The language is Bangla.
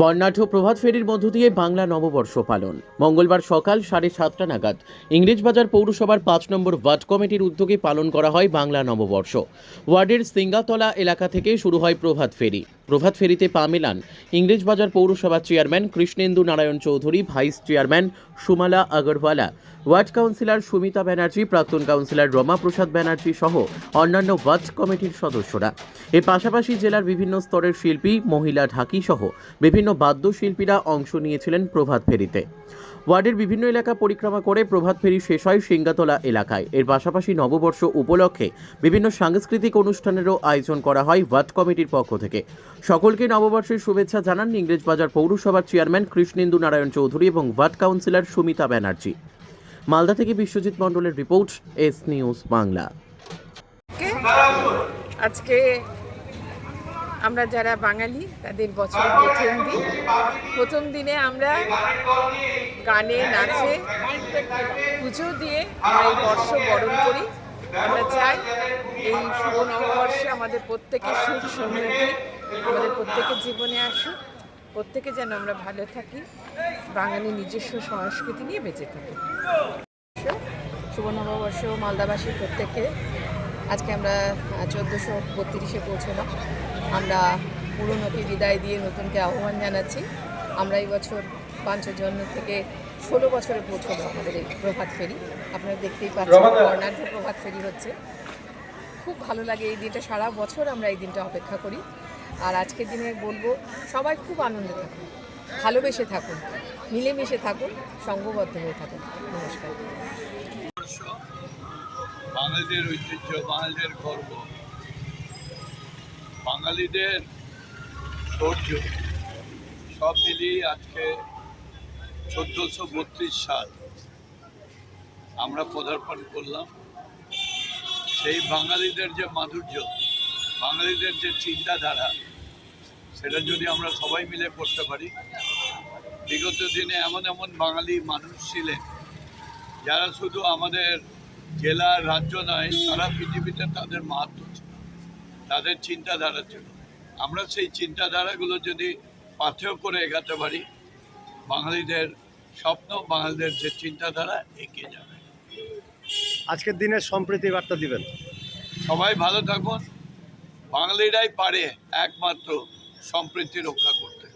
বর্ণাঢ্য প্রভাত ফেরির মধ্য দিয়ে বাংলা নববর্ষ পালন। মঙ্গলবার সকাল সাড়ে সাতটা নাগাদ ইংরেজবাজার পৌরসভার পাঁচ নম্বর ওয়ার্ড কমিটির উদ্যোগে পালন করা হয় বাংলা নববর্ষ। ওয়ার্ডের সিঙ্গাতলা এলাকা থেকে শুরু হয় প্রভাত ফেরি। প্রভাত ফেরিতে পা মেলান। ইংরেজবাজার পৌরসভার chairman Krishnendu Narayan Chowdhury, vice chairman Sumala Agarwala, ward councillor Sumita Banerjee, প্রাক্তন কাউন্সিলর রমা প্রসাদ ব্যানার্জি সহ অন্যান্য ওয়ার্ড কমিটির সদস্যরা। এর পাশাপাশি জেলার বিভিন্ন স্তরের শিল্পী, মহিলা ঢাকি সহ বিভিন্ন বাদ্যশিল্পীরা অংশ নিয়েছিলেন প্রভাত ফেরিতে। ওয়ার্ডের বিভিন্ন এলাকা পরিক্রমা করে প্রভাত ফেরি শেষ হয় সিঙ্গাতলা এলাকায়। এর পাশাপাশি নববর্ষ উপলক্ষে বিভিন্ন সাংস্কৃতিক অনুষ্ঠানেরও আয়োজন করা হয় ওয়ার্ড কমিটির পক্ষ থেকে। সকলকে নববর্ষের শুভেচ্ছা জানান ইংরেজবাজার পৌরসভার চেয়ারম্যান কৃষ্ণেন্দু নারায়ণ চৌধুরী এবং ওয়ার্ড কাউন্সিলর সুমিতা ব্যানার্জি। মালদা থেকে বিশ্বজিৎ মণ্ডলের রিপোর্ট, এস নিউজ বাংলা। আজকে আমরা যারা বাঙালি, তাদের বছরের প্রথম দিন। প্রথম দিনে আমরা গানে, নাচে, পুজো দিয়ে আমরা এই বর্ষ বরণ করি। আমরা চাই এই শুভ নববর্ষে আমাদের প্রত্যেকের সুখ সমৃদ্ধি আমাদের প্রত্যেকের জীবনে আসুক প্রত্যেকে যেন আমরা ভালো থাকি বাঙালি নিজস্ব সংস্কৃতি নিয়ে বেঁচে থাকি। শুভ নববর্ষ মালদাবাসীর প্রত্যেককে। আজকে আমরা চোদ্দোশো বত্রিশে পৌঁছলাম। আমরা পুরনোকে বিদায় দিয়ে নতুনকে আহ্বান জানাচ্ছি। আমরা এই বছর পাঞ্চজন থেকে ষোলো বছরে পৌঁছলো আমাদের এই প্রভাত ফেরি। আপনারা দেখতেই পাচ্ছেন বর্ণাঢ্য প্রভাত ফেরি হচ্ছে। খুব ভালো লাগে এই দিনটা সারা বছর আমরা এই দিনটা অপেক্ষা করি। আর আজকের দিনে বলব, সবাই খুব আনন্দে থাকুন, ভালোবেসে থাকুন, মিলেমিশে থাকুন, সঙ্গবদ্ধ হয়ে থাকুন। নমস্কার। বাঙালিদের ঐতিহ্য, বাঙালিদের গর্ব, বাঙালিদের শৌর্য সব মিলিয়ে আজকে চোদ্দোশো বত্রিশ সাল আমরা পদার্পণ করলাম। সেই বাঙালিদের যে মাধুর্য, বাঙালিদের যে চিন্তাধারা সেটা যদি আমরা সবাই মিলে করতে পারি। বিগত দিনে এমন এমন বাঙালি মানুষ ছিলেন যারা শুধু আমাদের জেলা রাজ্য নয় সারা পৃথিবীতে তাদের মাহাত্ম ছিল তাদের চিন্তাধারা ছিল। আমরা সেই চিন্তাধারাগুলো যদি পাথেয় করে এগাতে পারি বাঙালিদের স্বপ্ন বাঙালিদের যে চিন্তাধারা এগিয়ে যাবে। আজকের দিনে সম্প্রীতি বার্তা দিবেন। সবাই ভালো থাকুন। বাঙালিরাই পারে একমাত্র সম্প্রীতি রক্ষা করতে।